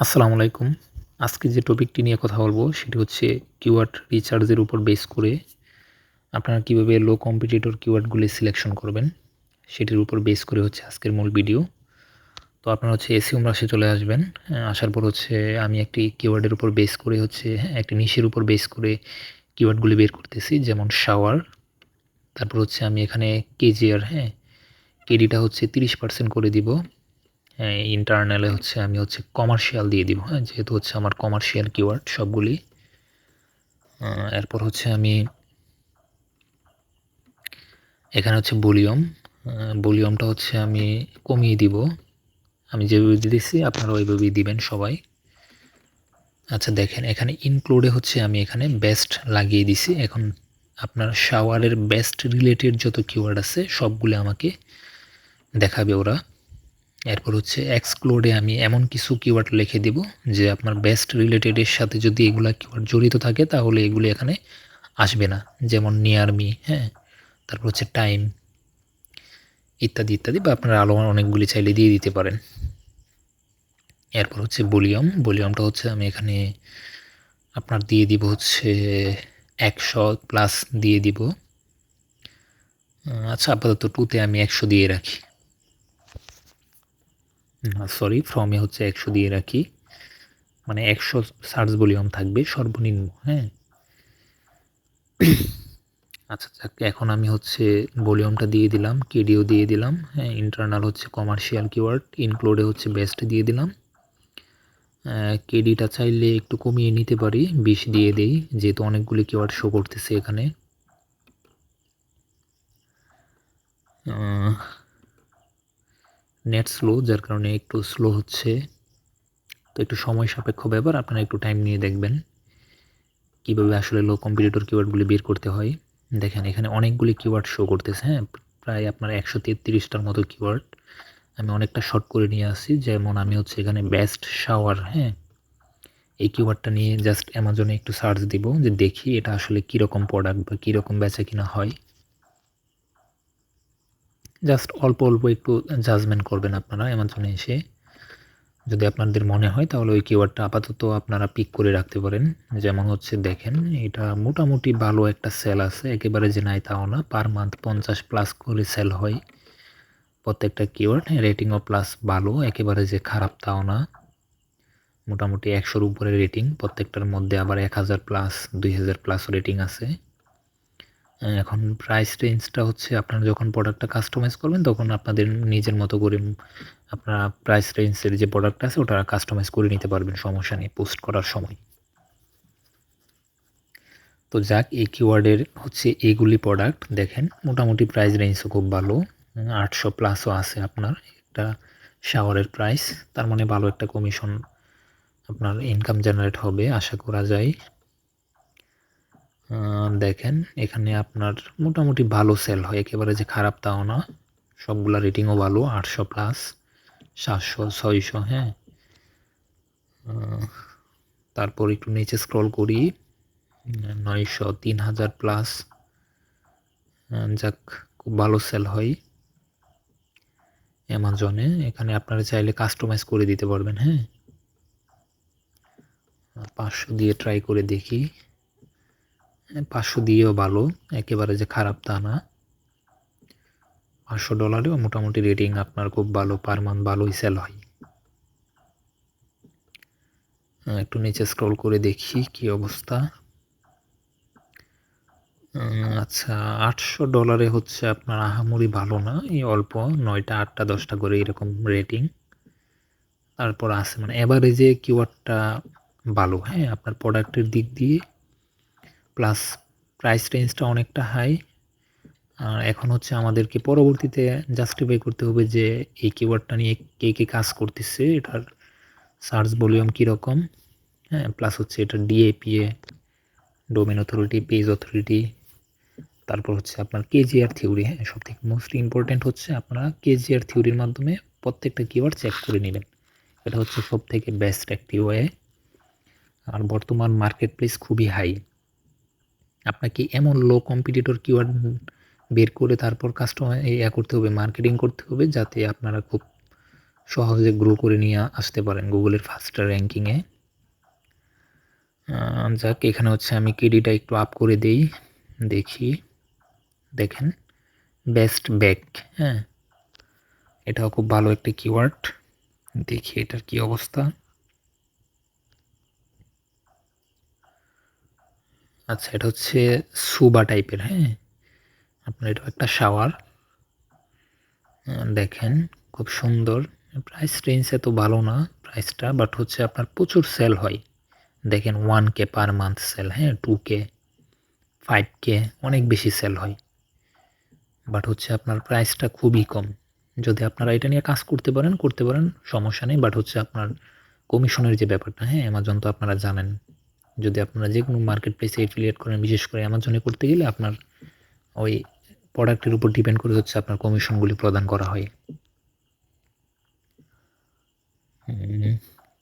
আসসালামু আলাইকুম। আজকে যে টপিকটি নিয়ে কথা বলব সেটি হচ্ছে কিওয়ার্ড রিচার্জের উপর বেস করে আপনারা কীভাবে লো কম্পিটিটর কিওয়ার্ডগুলি সিলেকশন করবেন সেটির উপর বেস করে হচ্ছে আজকের মূল ভিডিও। তো আপনারা হচ্ছে এসি উমরাসে চলে আসবেন। আসার পর হচ্ছে আমি একটি কিওয়ার্ডের উপর বেস করে হচ্ছে হ্যাঁ, একটি নিশের উপর বেস করে কিওয়ার্ডগুলি বের করতেছি যেমন শাওয়ার। তারপর হচ্ছে আমি এখানে কেজিআর হ্যাঁ কেডিটা হচ্ছে তিরিশ পার্সেন্ট করে দিব। ইন্টারনালে হচ্ছে আমি হচ্ছে কমার্শিয়াল দিয়ে দিব হ্যাঁ যেহেতু হচ্ছে আমার কমার্শিয়াল কিওয়ার্ড সবগুলি। এরপর হচ্ছে আমি এখানে হচ্ছে ভলিউম ভলিউমটা হচ্ছে আমি কমিয়ে দিব। আমি যেভাবে দিয়েছি আপনারা ওইভাবেই দিবেন সবাই। আচ্ছা দেখেন, এখানে ইনক্লুডে হচ্ছে আমি এখানে বেস্ট লাগিয়ে দিছি। এখন আপনার শাওয়ারের বেস্ট রিলেটেড যত কিওয়ার্ড আছে, সবগুলো আমাকে দেখাবে ওরা। এরপর হচ্ছে এক্সক্লোডে আমি এমন কিছু কিওয়ার্ড লিখে দিব যে আপনার বেস্ট রিলেটেডের সাথে যদি এগুলা কিওয়ার্ড জড়িত থাকে তাহলে এগুলি এখানে আসবে না। যেমন নিয়ার মি হ্যাঁ? তারপর হচ্ছে টাইম ইত্যাদি ইত্যাদি বা আপনারা আলো অনেকগুলি চাইলে দিয়ে দিতে পারেন। এরপর হচ্ছে ভলিউম ভলিউমটা হচ্ছে আমি এখানে আপনার দিয়ে দিব হচ্ছে একশো প্লাস দিয়ে দিব। আচ্ছা আপাতত টুতে আমি একশো দিয়ে রাখি। সরি ফ্রমে হচ্ছে একশো দিয়ে রাখি। মানে একশো সার্চ ভলিউম থাকবে সর্বনিম্ন হ্যাঁ? আচ্ছা যাক, এখন আমি হচ্ছে ভলিউমটা দিয়ে দিলাম কেডিও দিয়ে দিলাম হ্যাঁ ইন্টারনাল হচ্ছে কমার্শিয়াল কিওয়ার্ড ইনক্লুডে হচ্ছে বেস্ট দিয়ে দিলাম। কেডিটা চাইলে একটু কমিয়ে নিতে পারি, বিশ দিয়ে দেই, যেহেতু অনেকগুলি কিওয়ার্ড শো করতেছে এখানে। নেট স্লো যার কারণে একটু স্লো হচ্ছে। তো একটু সময় সাপেক্ষ ব্যাপার, আপনারা একটু টাইম নিয়ে দেখবেন কীভাবে আসলে লো কম্পিটিটর কিওয়ার্ডগুলি বের করতে হয়। দেখেন, এখানে অনেকগুলি কিওয়ার্ড শো করতেছে হ্যাঁ? প্রায় আপনার একশো তেত্রিশটার মতো কিওয়ার্ড আমি অনেকটা শর্ট করে নিয়ে আসি। যেমন আমি হচ্ছে এখানে বেস্ট শাওয়ার হ্যাঁ? এই কিওয়ার্ডটা নিয়ে জাস্ট অ্যামাজনে একটু সার্চ দিব, যে দেখি এটা আসলে কীরকম প্রোডাক্ট বা কীরকম বেচা কিনা হয়। জাস্ট অল্প অল্প একটু জাজমেন্ট করবেন আপনারা অ্যামাজনে এসে। যদি আপনাদের মনে হয় তাহলে ওই কিওয়ার্ডটা আপাতত আপনারা পিক করে রাখতে পারেন। যেমন হচ্ছে দেখেন, এটা মোটামুটি ভালো একটা সেল আছে, একেবারে যে নাই তাও না পার মান্থ পঞ্চাশ প্লাস করে সেল হয়। প্রত্যেকটা কিওয়ার্ড রেটিংও প্লাস ভালো, একেবারে যে খারাপ তাও না। মোটামুটি একশোর উপরে রেটিং প্রত্যেকটার মধ্যে আবার এক হাজার প্লাস দুই হাজার প্লাস রেটিং আছে। এখন প্রাইস রেঞ্জটা হচ্ছে আপনারা যখন প্রোডাক্টটা কাস্টমাইজ করবেন, তখন আপনাদের নিজের মতো করে আপনারা প্রাইস রেঞ্জের যে প্রোডাক্ট আছে, ওটা কাস্টমাইজ করে নিতে পারবেন, সমস্যা নেই পোস্ট করার সময়। তো যাক, এই কিওয়ার্ডের হচ্ছে এইগুলি প্রোডাক্ট দেখেন, মোটামুটি প্রাইস রেঞ্জও খুব ভালো। আটশো প্লাসও আছে আপনার, একটা শাওয়ারের প্রাইস তার মানে ভালো একটা কমিশন আপনার ইনকাম জেনারেট হবে, আশা করা যায়। দেখেন, এখানে আপনার মোটামুটি ভালো সেল হয়। একেবারে যে খারাপ তাও না। সবগুলা রেটিংও ভালো, আটশো প্লাস সাতশো, ছয়শো হ্যাঁ। তারপর একটু নিচে স্ক্রল করি। নয়শো, তিন হাজার প্লাস যাক, খুব ভালো সেল হয়। অ্যামাজনে এখানে আপনারা চাইলে কাস্টমাইজ করে দিতে পারবেন হ্যাঁ। পাঁচশো দিয়ে ট্রাই করে দেখি। পাঁচশো দিয়েও ভালো, একেবারে যে খারাপ তা না। পাঁচশো ডলারেও মোটামুটি রেটিং আপনার খুব ভালো, পার মান্থ ভালোই সেল হয়। একটু নিচে স্ক্রল করে দেখি কি অবস্থা। আচ্ছা আটশো ডলারে হচ্ছে আপনার আহামরি ভালো না, এই অল্প নয়টা, আটটা, দশটা করে এরকম রেটিং। তারপর আছে মানে যে কিওয়ার্ডটা ভালো হ্যাঁ আপনার প্রোডাক্টের দিক দিয়ে প্লাস প্রাইস রেঞ্জটা অনেকটা হাই আর এখন হচ্ছে আমাদেরকে পরবর্তীতে জাস্টিফাই করতে হবে যে এই কিওয়ার্ডটা নিয়ে কে কে কাজ করতেছে, এটার সার্চ ভলিউম কীরকম হ্যাঁ প্লাস হচ্ছে এটা DA PA domain authority page authority তারপর হচ্ছে আপনার কেজিআর থিওরি হ্যাঁ সব থেকে মোস্ট ইম্পর্ট্যান্ট হচ্ছে আপনারা কেজিআর থিওরির মাধ্যমে প্রত্যেকটা কিওয়ার্ড চেক করে নেবেন। এটা হচ্ছে সব থেকে বেস্ট একটি ওয়ে আর বর্তমান মার্কেট প্লেস খুবই হাই আপনাকে এমন লো কম্পিটিটর কিওয়ার্ড বের করে তারপর কাস্টমার ইয়া করতে হবে মার্কেটিং করতে হবে, যাতে আপনারা খুব সহজে গ্রো করে নিয়ে আসতে পারেন গুগলের ফার্স্ট র্যাঙ্কিংয়ে যাক, এখানে হচ্ছে আমি কেডিটা একটু আপ করে দেই, দেখি, দেখেন বেস্ট ব্যাক হ্যাঁ এটাও খুব ভালো একটি কিওয়ার্ড দেখি এটার কি অবস্থা। আচ্ছা এটা হচ্ছে সুবা টাইপের হ্যাঁ? আপনার এটা একটা শাওয়ার। দেখেন, খুব সুন্দর। প্রাইস রেঞ্জ এত ভালো না প্রাইসটা বাট হচ্ছে আপনার প্রচুর সেল হয়। দেখেন one K per month sale হ্যাঁ? টু কে ফাইভ কে অনেক বেশি সেল হয়। বাট হচ্ছে আপনার প্রাইসটা খুবই কম। যদি আপনারা এটা নিয়ে কাজ করতে পারেন করতে পারেন, সমস্যা নেই। বাট হচ্ছে আপনার কমিশনের যে ব্যাপারটা হ্যাঁ? অ্যামাজন তো আপনারা জানেন। যদি আপনারা যে কোনো মার্কেট প্লেসে এফিলিয়েট করেন, বিশেষ করে অ্যামাজনে করতে গেলে আপনার ওই প্রোডাক্টের উপর ডিপেন্ড করে হচ্ছে আপনার কমিশনগুলি প্রদান করা হয়।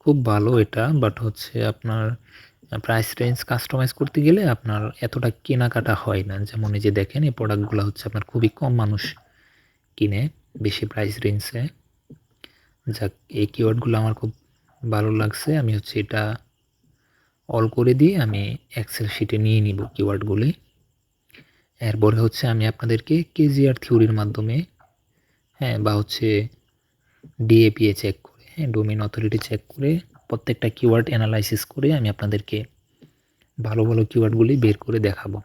খুব ভালো এটা বাট হচ্ছে আপনার প্রাইস রেঞ্জ কাস্টমাইজ করতে গেলে আপনার এতটা কেনাকাটা হয় না। যেমন এই যে দেখেন, এই প্রোডাক্টগুলো হচ্ছে আপনার খুবই কম মানুষ কিনে বেশি প্রাইস রেঞ্জে যাক, এই কিওয়ার্ডগুলো আমার খুব ভালো লাগছে, আমি হচ্ছে এটা অল করে দিয়ে আমি এক্সেল শিটে নিয়ে নিব কিওয়ার্ডগুলি এরপরে হচ্ছে আমি আপনাদেরকে কেজিআর থিওরির মাধ্যমে হ্যাঁ বা হচ্ছে ডিএপিএ চেক করে হ্যাঁ ডোমেন অথরিটি চেক করে প্রত্যেকটা কিওয়ার্ড অ্যানালাইসিস করে আমি আপনাদেরকে ভালো ভালো কিওয়ার্ডগুলি বের করে দেখাবো।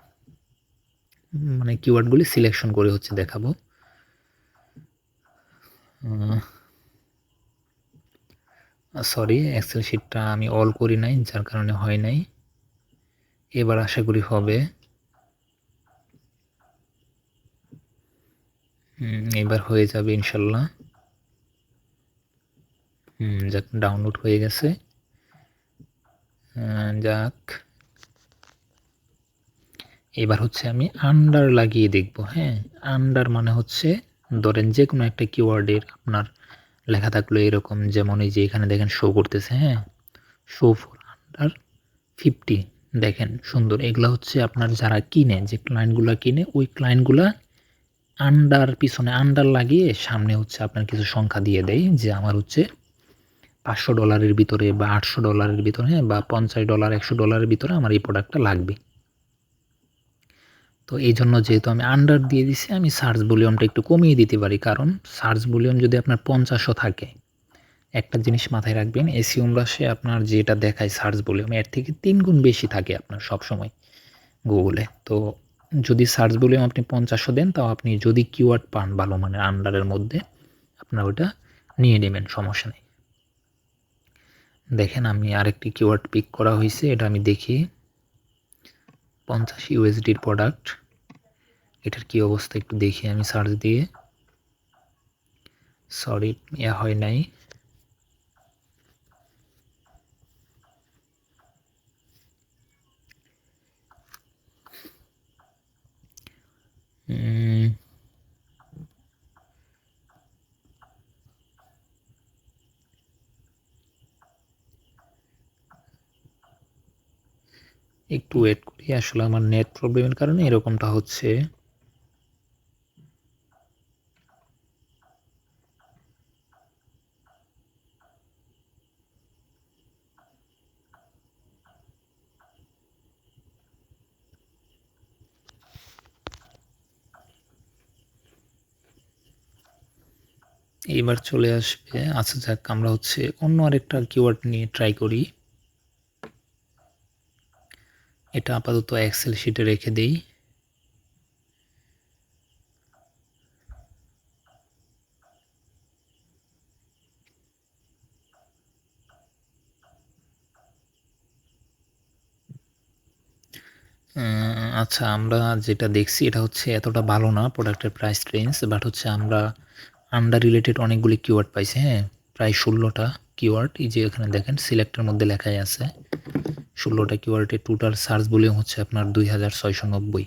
মানে কিওয়ার্ডগুলি সিলেকশন করে হচ্ছে দেখাবো। সরি এক্সেল শিটটা আমি অল করি নাই, যার কারণে হয় নাই। এবার আশা করি হবে। এবার হয়ে যাবে ইনশাল্লাহ। যাক ডাউনলোড হয়ে গেছে। যাক। এবার হচ্ছে আমি আন্ডার লাগিয়ে দেখব হ্যাঁ? আন্ডার মানে হচ্ছে, ধরেন যে কোনো একটা কিওয়ার্ডের আপনার লেখা থাকল এরকম, যেমন এই যে এখানে দেখেন শো করতেছে হ্যাঁ? শো ফর আন্ডার ফিফটি দেখেন সুন্দর। এগুলো হচ্ছে আপনার যারা কিনে, যে ক্লায়েন্টগুলো কিনে, ওই ক্লায়েন্টগুলা আন্ডার পিছনে আন্ডার লাগিয়ে সামনে হচ্ছে আপনার কিছু সংখ্যা দিয়ে দেয়, যে আমার হচ্ছে পাঁচশো ডলারের ভিতরে বা আটশো ডলারের ভিতরে বা পঞ্চাশ ডলার একশো ডলারের ভিতরে আমার এই প্রোডাক্টটা লাগবে। তো এই জন্য যেহেতু আমি আন্ডার দিয়ে দিছি, আমি সার্চ ভলিউমটা একটু কমিয়ে দিতে পারি। কারণ সার্চ ভলিউম যদি আপনার পঞ্চাশও থাকে, একটা জিনিস মাথায় রাখবেন এসি উমরাসে আপনার যেটা দেখায় সার্চ ভলিউম এর থেকে তিন গুণ বেশি থাকে আপনার সব সময় গুগলে তো যদি সার্চ ভলিউম আপনি পঞ্চাশও দেন, তাও আপনি যদি কিওয়ার্ড পান ভালো মানের আন্ডারের মধ্যে, আপনার ওটা নিয়ে নেবেন, সমস্যা নেই। দেখেন, আমি আরেকটি কিওয়ার্ড পিক করা হয়েছে এটা আমি দেখি। পঞ্চাশ ইউএসডির প্রোডাক্ট এটার কি অবস্থা একটু দেখি আমি সার্চ দিয়ে। সরি ইয়া হয় নাই। একটু ওয়েট করি, আসলে আমার নেট প্রবলেমের কারণে এরকমটা হচ্ছে। এইবার চলে আসবে আচ্ছা যাক, আমরা হচ্ছে অন্য আরেকটা কিওয়ার্ড নিয়ে ট্রাই করি। এটা আপাতত এক্সেল শিটে রেখে দেই। আচ্ছা আমরা যেটা দেখছি এটা হচ্ছে এতটা ভালো না প্রোডাক্টের প্রাইস রেঞ্জ বাট হচ্ছে আমরা আন্ডার রিলেটেড অনেকগুলি কিওয়ার্ড পাইছি হ্যাঁ? প্রায় ষোলোটা কিওয়ার্ড এই যে এখানে দেখেন সিলেক্টের মধ্যে লেখাই আছে। ষোলোটা কিওয়ার্ডের টোটাল সার্চ ভলিউম হচ্ছে আপনার দুই হাজার ছয়শো নব্বই।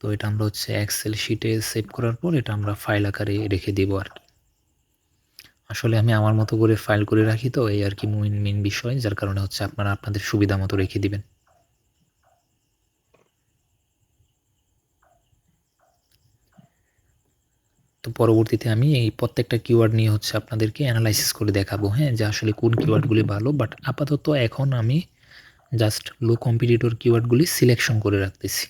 তো এটা আমরা হচ্ছে এক্সেল শিটে সেভ করার পর এটা আমরা ফাইল আকারে রেখে দিব আর কি। আসলে আমি আমার মতো করে ফাইল করে রাখি তো, এই আর কি মেন মেন বিষয়, যার কারণে হচ্ছে আপনারা আপনাদের সুবিধা মতো রেখে দিবেন। তো পরবর্তীতে আমি এই প্রত্যেকটা কিওয়ার্ড নিয়ে হচ্ছে আপনাদেরকে অ্যানালাইসিস করে দেখাবো হ্যাঁ যে আসলে কোন কিওয়ার্ডগুলি ভালো বাট আপাতত এখন আমি জাস্ট লো কম্পিটিটর কিওয়ার্ডগুলি সিলেকশন করে রাখতেছি।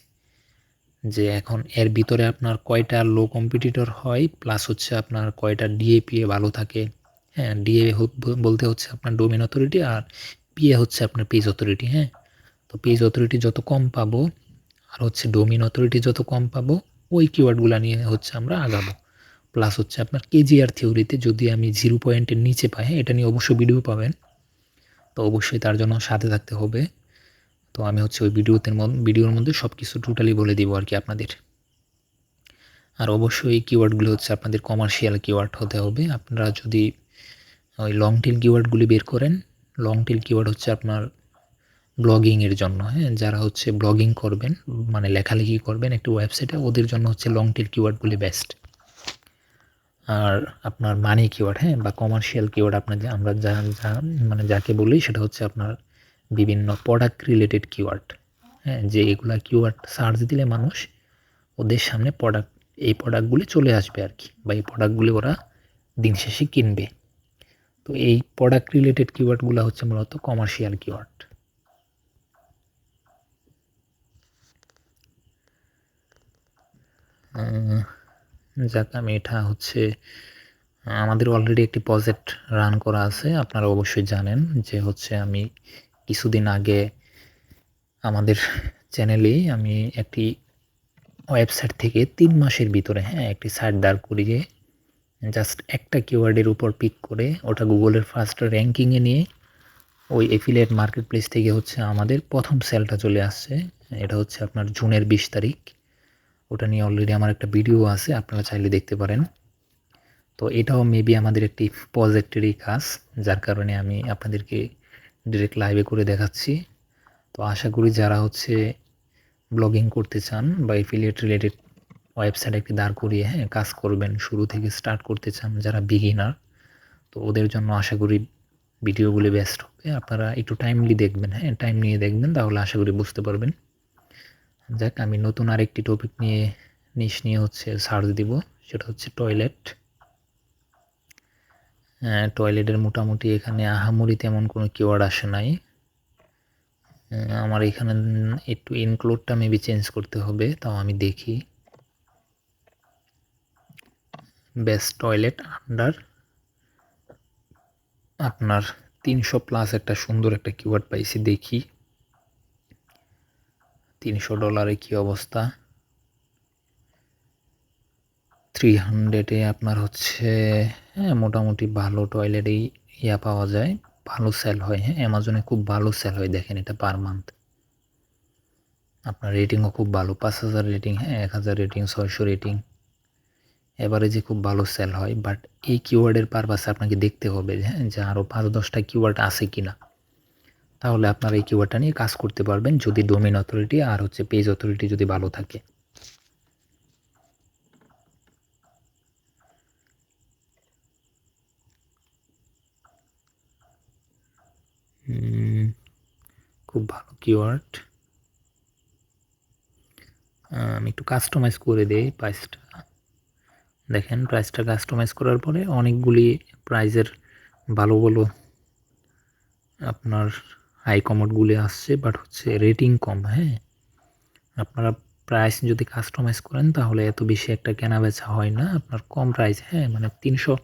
যে এখন এর ভিতরে আপনার কয়টা লো কম্পিটিটর হয় প্লাস হচ্ছে আপনার কয়টা ডিএপিএ ভালো থাকে হ্যাঁ ডিএ বলতে হচ্ছে আপনার ডোমেন অথরিটি আর পিএ হচ্ছে আপনার পেজ অথরিটি হ্যাঁ। তো পেজ অথরিটি যত কম পাবো আর হচ্ছে ডোমিন অথরিটি যত কম পাবো, ওই কিওয়ার্ডগুলো নিয়ে হচ্ছে আমরা আগাবো। প্লাস হচ্ছে আপনার কেজিআর থিওরিতে যদি আমি জিরো পয়েন্টের নিচে পাই হ্যাঁ এটা নিয়ে অবশ্যই ভিডিও পাবেন। তো অবশ্যই তার জন্য সাথে থাকতে হবে। তো আমি হচ্ছে ওই ভিডিওতে ভিডিওর মধ্যে সব কিছু টোটালি বলে দিব আর কি আপনাদের। আর অবশ্যই কিওয়ার্ডগুলো হচ্ছে আপনাদের কমার্শিয়াল কিওয়ার্ড হতে হবে। আপনারা যদি ওই লং টেল কিওয়ার্ডগুলি বের করেন লং টেল কিওয়ার্ড হচ্ছে আপনার ব্লগিংয়ের জন্য হ্যাঁ? যারা হচ্ছে ব্লগিং করবেন মানে লেখালেখি করবেন একটি ওয়েবসাইটে ওদের জন্য হচ্ছে লং টেল কিওয়ার্ডগুলি বেস্ট আর আপনার মানি কিওয়ার্ড হ্যাঁ বা কমার্শিয়াল কিওয়ার্ড আপনার যে আমরা যা যা মানে যাকে বলি সেটা হচ্ছে আপনার বিভিন্ন প্রোডাক্ট রিলেটেড কিওয়ার্ড হ্যাঁ যে এগুলা কিওয়ার্ড সার্চ দিলে মানুষ ওদের সামনে প্রোডাক্ট এই প্রোডাক্টগুলি চলে আসবে আর কি, বা এই প্রোডাক্টগুলি ওরা দিন শেষে কিনবে। তো এই প্রোডাক্ট রিলেটেড কিওয়ার্ডগুলো হচ্ছে মূলত কমার্শিয়াল কিওয়ার্ড যাক, আমি এটা হচ্ছে, আমাদের অলরেডি একটি প্রজেক্ট রান করা আছে, আপনারা অবশ্যই জানেন যে হচ্ছে আমি কিছুদিন আগে আমাদের চ্যানেলেই আমি একটি ওয়েবসাইট থেকে তিন মাসের ভিতরে হ্যাঁ একটি সাইট দাঁড় করিয়ে জাস্ট একটা কিওয়ার্ডের উপর পিক করে ওটা গুগলের ফার্স্ট র্যাঙ্কিংয়ে নিয়ে ওই এফিলিয়েট মার্কেট প্লেস থেকে হচ্ছে আমাদের প্রথম সেলটা চলে আসছে, এটা হচ্ছে আপনার জুনের বিশ তারিখ। ওটা নিয়ে অলরেডি আমার একটা ভিডিও আছে, আপনারা চাইলে দেখতে পারেন। তো এটাও মেবি আমাদের একটি প্রজেক্টেরই কাজ, যার কারণে আমি আপনাদেরকে ডিরেক্ট লাইভে করে দেখাচ্ছি। তো আশা করি যারা হচ্ছে ব্লগিং করতে চান বা এফিলিয়েট রিলেটেড ওয়েবসাইট একটি দাঁড় করিয়ে হ্যাঁ কাজ করবেন, শুরু থেকে স্টার্ট করতে চান যারা বিগিনার তো ওদের জন্য আশা করি ভিডিওগুলি বেস্ট হবে। আপনারা একটু টাইমলি দেখবেন হ্যাঁ টাইম নিয়ে দেখবেন, তাহলে আশা করি বুঝতে পারবেন। যাক আমি নতুন আরেকটি টপিক নিয়ে নিশ নিয়ে হচ্ছে সার্চ দিব, সেটা হচ্ছে টয়লেট টয়লেটের মোটামুটি এখানে আহামরি তেমন কোনো কিওয়ার্ড আসে নাই। আমার এখানে একটু ইনক্লুডটা মেবি চেঞ্জ করতে হবে, তাও আমি দেখি। বেস্ট টয়লেট আন্ডার আপনার তিনশো প্লাস একটা সুন্দর একটা কিওয়ার্ড পাইছি, দেখি। তিনশো ডলারে কি অবস্থা? থ্রি হান্ড্রেডে আপনার হচ্ছে হ্যাঁ মোটামুটি ভালো টয়লেটেই ইয়া পাওয়া যায়, ভালো সেল হয় হ্যাঁ অ্যামাজনে খুব ভালো সেল হয়, দেখেন এটা পার মান্থ আপনার রেটিংও খুব ভালো, পাঁচ হাজার রেটিং হ্যাঁ এক হাজার রেটিং ছয়শো রেটিং এভারেজে খুব ভালো সেল হয় বাট এই কিওয়ার্ডের পারপাসে আপনাকে দেখতে হবে হ্যাঁ যে আরও পাঁচ দশটা কিওয়ার্ড আছে কি না তাহলে আপনার এই কিওয়ার্ডটা নিয়ে কাজ করতে পারবেন যদি ডোমেন অথরিটি আর হচ্ছে পেজ অথরিটি যদি ভালো থাকে। খুব ভালো কিওয়ার্ড আমি একটু কাস্টমাইজ করে দিই প্রাইসটা দেখেন প্রাইসটা কাস্টমাইজ করার পরে অনেকগুলি প্রাইজের ভালো ভালো আপনার হাই কমোডগুলি আসছে বাট হচ্ছে রেটিং কম হ্যাঁ? আপনারা প্রাইস যদি কাস্টমাইজ করেন, তাহলে এত বেশি একটা কেনা বেচা হয় না। আপনার কম প্রাইস হ্যাঁ? মানে তিনশো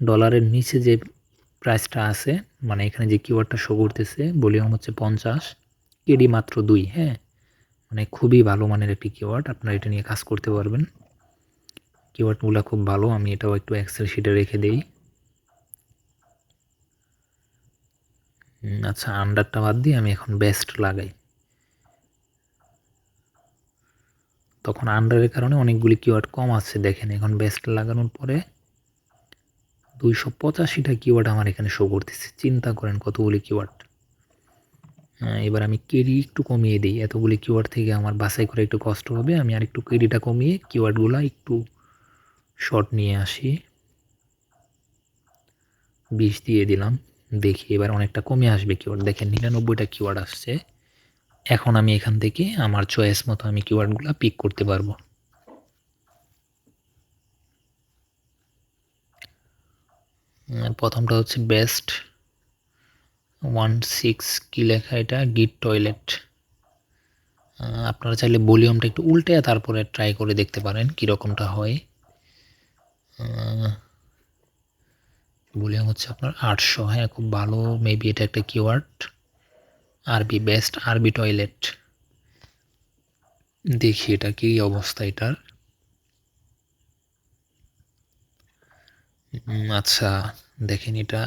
ডলারের নিচে যে প্রাইসটা আছে মানে এখানে যে কিওয়ার্ডটা শো করতেছে ভলিউম হচ্ছে পঞ্চাশ কেডি মাত্র দুই হ্যাঁ? মানে খুবই ভালো মানের একটি কিওয়ার্ড আপনারা এটা নিয়ে কাজ করতে পারবেন। কিওয়ার্ডগুলো খুব ভালো, আমি এটাও একটু এক্সেল শিটে রেখে দেই। আচ্ছা আন্ডারটা বাদ দিয়ে আমি এখন বেস্ট লাগাই। তখন আন্ডারের কারণে অনেকগুলি কিওয়ার্ড কম আছে, দেখেন, এখন বেস্ট লাগানোর পরে দুইশো পঁচাশিটা কিওয়ার্ড আমার এখানে শো করতেছে। চিন্তা করেন কতগুলি কিওয়ার্ড এবার আমি কেরি একটু কমিয়ে দিই। এতগুলি কিওয়ার্ড থেকে আমার বাছাই করে একটু কষ্ট হবে। আমি আর একটু কেডিটা কমিয়ে কিওয়ার্ডগুলো একটু শর্ট নিয়ে আসি। বিশ দিয়ে দিলাম। দেখি এবার অনেকটা কমে আসবে কিওয়ার্ড দেখেন, নিরানব্বইটা কিওয়ার্ড আসছে। এখন আমি এখান থেকে আমার চয়েস মতো আমি কিওয়ার্ডগুলো পিক করতে পারব। প্রথমটা হচ্ছে বেস্ট ওয়ান সিক্স কী লেখা এটা? গিট টয়লেট আপনারা চাইলে ভলিউমটা একটু উল্টে তারপরে ট্রাই করে দেখতে পারেন কীরকমটা হয়। ভলিউম হচ্ছে আপনার আটশো। হ্যাঁ খুব ভালো মেবি এটা একটা কিওয়ার্ড আরবি বেস্ট আরবি টয়লেট দেখি এটা কি অবস্থা এটার। আচ্ছা দেখেন এটা।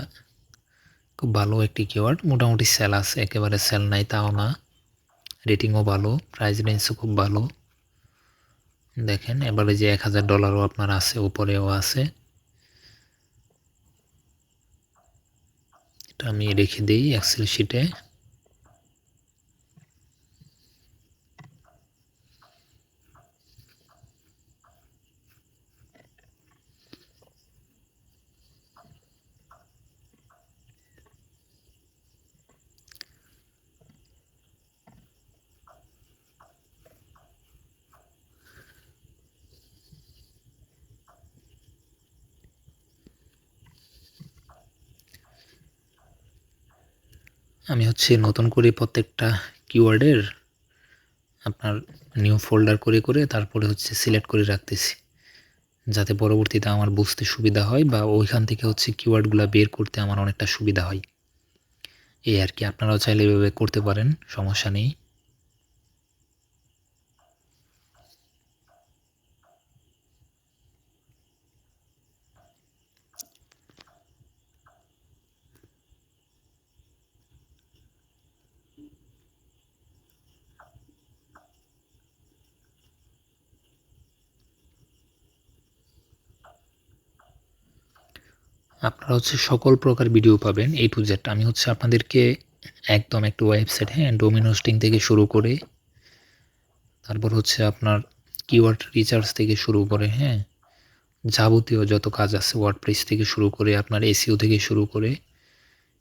খুব ভালো একটি কিওয়ার্ড মোটামুটি সেল আছে, একেবারে সেল নাই, তাও না। রেটিংও ভালো প্রাইস রেঞ্জও খুব ভালো। দেখেন এবারে যে এক হাজার ডলারও আপনার আছে, উপরেও আছে। আমি রেখে দিই এক্সেল শিটে আমি হচ্ছে নতুন করে প্রত্যেকটা কিওয়ার্ডের আপনার নিউ ফোল্ডার করে করে তারপরে হচ্ছে সিলেক্ট করে রাখতেছি। যাতে পরবর্তীতে আমার বুঝতে সুবিধা হয় বা ওইখান থেকে হচ্ছে কিওয়ার্ডগুলো বের করতে আমার অনেকটা সুবিধা হয়। এই আর কি, আপনারাও চাইলে এভাবে করতে পারেন, সমস্যা নেই। আপনারা হচ্ছে সকল প্রকার ভিডিও পাবেন এই টু জেড আমি হচ্ছে আপনাদেরকে একদম একটা ওয়েবসাইট হ্যাঁ ডোমিন হোস্টিং থেকে শুরু করে, তারপর হচ্ছে আপনার কিওয়ার্ড রিচার্জ থেকে শুরু করে হ্যাঁ যাবতীয় যত কাজ আছে ওয়ার্ডপ্রেস থেকে শুরু করে, আপনার এসিও থেকে শুরু করে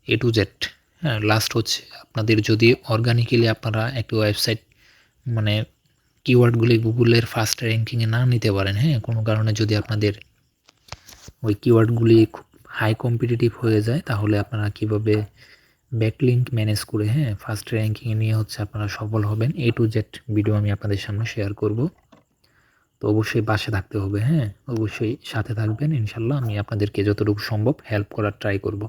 এ টু জেড হ্যাঁ লাস্ট হচ্ছে আপনাদের যদি অর্গানিক্যালি আপনারা একটা ওয়েবসাইট মানে কিওয়ার্ডগুলি গুগলের ফার্স্ট র্যাঙ্কিংয়ে না নিতে পারেন হ্যাঁ কোনো কারণে যদি আপনাদের ওই কিওয়ার্ডগুলি খুব হাই কম্পিটিটিভ হয়ে যায়, তাহলে আপনারা কীভাবে ব্যাকলিঙ্ক ম্যানেজ করে হ্যাঁ ফার্স্ট র্যাঙ্কিংয়ে নিয়ে হচ্ছে আপনারা সফল হবেন এ টু জেড ভিডিও আমি আপনাদের সামনে শেয়ার করব। তো অবশ্যই পাশে থাকতে হবে হ্যাঁ অবশ্যই সাথে থাকবেন ইনশাল্লাহ আমি আপনাদেরকে যতটুকু সম্ভব হেল্প করার ট্রাই করব।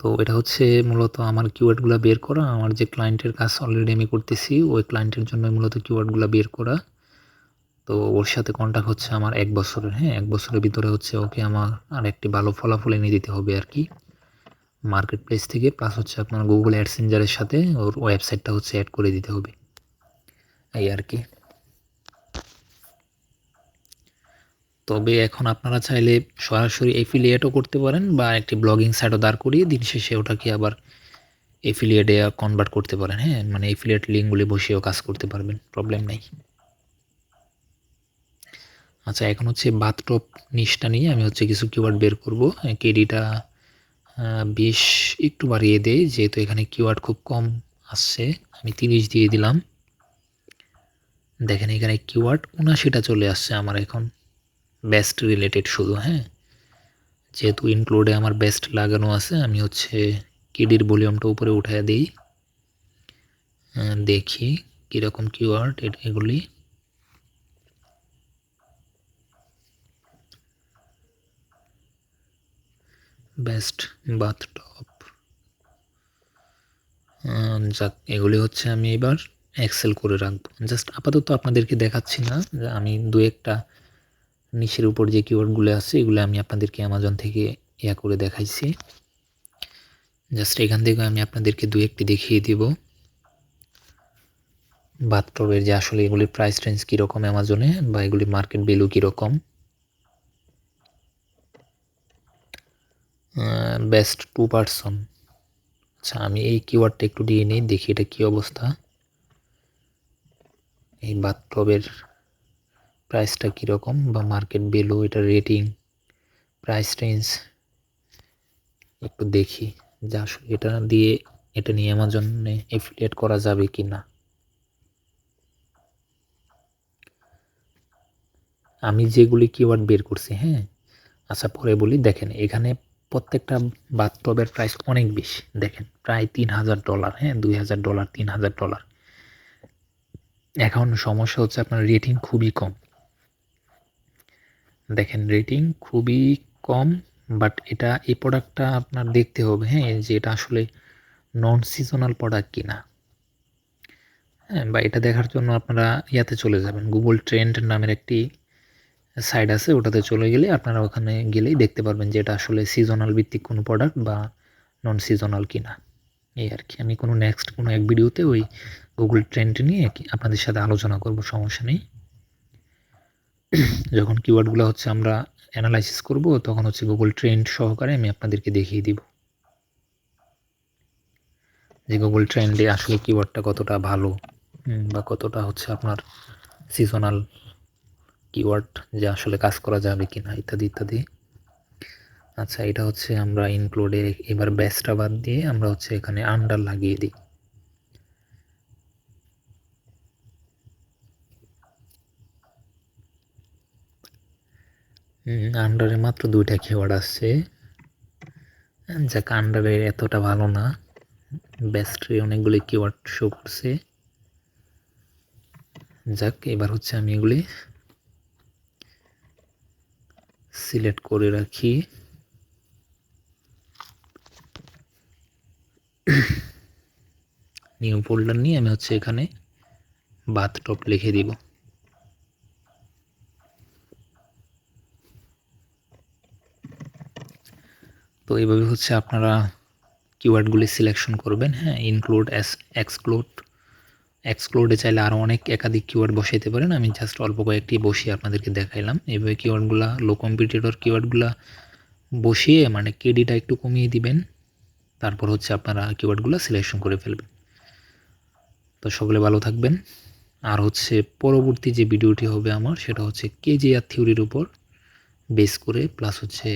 তো এটা হচ্ছে মূলত আমার কিওয়ার্ডগুলো বের করা। আমার যে ক্লায়েন্টের কাজ অলরেডি আমি করতেছি, ওই ক্লায়েন্টের জন্য মূলত কিওয়ার্ডগুলো বের করা। তো ওর সাথে কন্ট্যাক্ট হচ্ছে আমার এক বছরের হ্যাঁ এক বছরের ভিতরে হচ্ছে ওকে আমার আর একটি ভালো ফলাফল এনে দিতে হবে আর কি মার্কেট প্লেস থেকে প্লাস হচ্ছে আপনার গুগল অ্যাডসেঞ্জারের সাথে ওর ওয়েবসাইটটা হচ্ছে অ্যাড করে দিতে হবে। এই আর কি তবে এখন আপনারা চাইলে সরাসরি এফিলিয়েটও করতে পারেন বা একটি ব্লগিং সাইটও দাঁড় করিয়ে দিন শেষে ওটাকে আবার এফিলিয়েটে কনভার্ট করতে পারেন হ্যাঁ? মানে এফিলিয়েট লিঙ্কগুলি বসেও কাজ করতে পারবেন প্রবলেম নেই। আচ্ছা এখন হচ্ছে বাথটপ নিচটা নিয়ে আমি হচ্ছে কিছু কিওয়ার্ড বের করব। কেডিটা বেশ একটু বাড়িয়ে দেয় যেহেতু এখানে কিওয়ার্ড খুব কম আসছে। আমি তিরিশ দিয়ে দিলাম। দেখেন এখানে কিওয়ার্ড উনাশিটা চলে আসছে আমার এখন। বেস্ট রিলেটেড শুধু হ্যাঁ? যেহেতু ইনক্লুডে আমার বেস্ট লাগানো আছে, আমি হচ্ছে কিডির ভলিউমটা উপরে উঠায় দিই। দেখি কীরকম কিওয়ার্ড এগুলি। বেস্ট বাথটপ যাক, এগুলি হচ্ছে আমি এবার এক্সেল করে রাখব। জাস্ট আপাতত আপনাদেরকে দেখাচ্ছি না আমি দু একটা নিচের উপর যে কিওয়ার্ডগুলো আছে, এগুলো আমি আপনাদেরকে অ্যামাজন থেকে ইয়া করে দেখাইছি। জাস্ট এখান থেকে আমি আপনাদেরকে দু একটি দেখিয়ে দিব। বাথটবের যে আসলে এগুলির প্রাইস রেঞ্জ কীরকম অ্যামাজনে বা এগুলির মার্কেট ভ্যালু কীরকম। বেস্ট টু পার্সন আচ্ছা আমি এই কিওয়ার্ডটা একটু দিয়ে নিই, দেখি এটা কী অবস্থা। এই বাথটবের প্রাইসটা কীরকম বা মার্কেট ভ্যালু এটা রেটিং প্রাইস রেঞ্জ একটু দেখি যা এটা দিয়ে এটা নিয়ে অ্যামাজনে এফিলিয়েট করা যাবে কি না আমি যেগুলি কিওয়ার্ড বের করছি হ্যাঁ আচ্ছা পরে বলি, দেখেন, এখানে প্রত্যেকটা বাথটবের প্রাইস অনেক বেশি। দেখেন, প্রায় তিন হাজার ডলার হ্যাঁ দুই হাজার ডলার তিন হাজার ডলার এখন সমস্যা হচ্ছে আপনার রেটিং খুবই কম। দেখেন রেটিং খুবই কম বাট এটা, এই প্রোডাক্টটা আপনার দেখতে হবে হ্যাঁ যে এটা আসলে নন সিজনাল প্রোডাক্ট কিনা। হ্যাঁ বা এটা দেখার জন্য আপনারা ইয়াতে চলে যাবেন। গুগল ট্রেন্ড নামের একটি সাইড আছে, ওটাতে চলে গেলে আপনারা ওখানে গেলেই দেখতে পারবেন যে এটা আসলে সিজনাল ভিত্তিক কোনো প্রোডাক্ট বা নন সিজনাল কিনা। এই আর কি। আমি কোনো নেক্সট কোনো এক ভিডিওতে ওই গুগল ট্রেন্ড নিয়ে আপনাদের সাথে আলোচনা করব, সমস্যা নেই। যখন কিওয়ার্ডগুলো হচ্ছে আমরা অ্যানালাইসিস করব, তখন হচ্ছে গুগল ট্রেন্ড সহকারে আমি আপনাদেরকে দেখিয়ে দিব। যে গুগল ট্রেন্ডে আসলে কিওয়ার্ডটা কতটা ভালো বা কতটা হচ্ছে আপনার সিজনাল কিওয়ার্ড যে আসলে কাজ করা যাবে কি না ইত্যাদি ইত্যাদি। আচ্ছা এটা হচ্ছে আমরা ইনক্লুডে এবার ব্যাসটা বাদ দিয়ে আমরা হচ্ছে এখানে আন্ডার লাগিয়ে দিই। আন্ডারে মাত্র দুইটা কিওয়ার্ড আসছে। যাক আন্ডারে এতটা ভালো না। ব্যাস্ট্রি অনেকগুলি কিওয়ার্ড শো করছে। যাক, এবার হচ্ছে আমি এগুলি সিলেক্ট করে রাখি। নিউ ফোল্ডার নিয়ে আমি হচ্ছে এখানে বাথটপ লিখে দিব। তো এইভাবে হচ্ছে আপনারা কিওয়ার্ডগুলি সিলেকশন করবেন হ্যাঁ? ইনক্লুড এস এক্সক্লুড এক্সক্লুডে চাইলে আরও অনেক একাধিক কিওয়ার্ড বসাইতে পারেন। আমি জাস্ট অল্প কয়েকটি বসিয়ে আপনাদেরকে দেখাইলাম। এইভাবে কিওয়ার্ডগুলো লো কম্পিটিটর কিওয়ার্ডগুলো বসিয়ে মানে কেডিটা একটু কমিয়ে দিবেন, তারপর হচ্ছে আপনারা কিওয়ার্ডগুলো সিলেকশন করে ফেলবেন। তো সকলে ভালো থাকবেন। আর হচ্ছে পরবর্তী যে ভিডিওটি হবে আমার, সেটা হচ্ছে কেজিআর থিওরির উপর বেস করে প্লাস হচ্ছে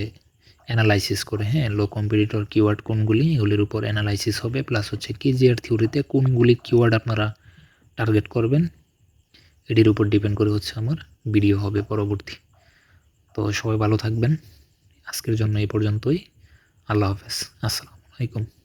অ্যানালাইসিস করে হ্যাঁ? লো কম্পিটিটর কিওয়ার্ড কোনগুলি, এগুলির উপর অ্যানালাইসিস হবে প্লাস হচ্ছে কেজিআর থিওরিতে কোনগুলি কিওয়ার্ড আপনারা টার্গেট করবেন, এটির উপর ডিপেন্ড করে হচ্ছে আমার ভিডিও হবে পরবর্তী। তো সবাই ভালো থাকবেন। আজকের জন্য এই পর্যন্তই। আল্লাহ হাফেজ। আসসালামু আলাইকুম।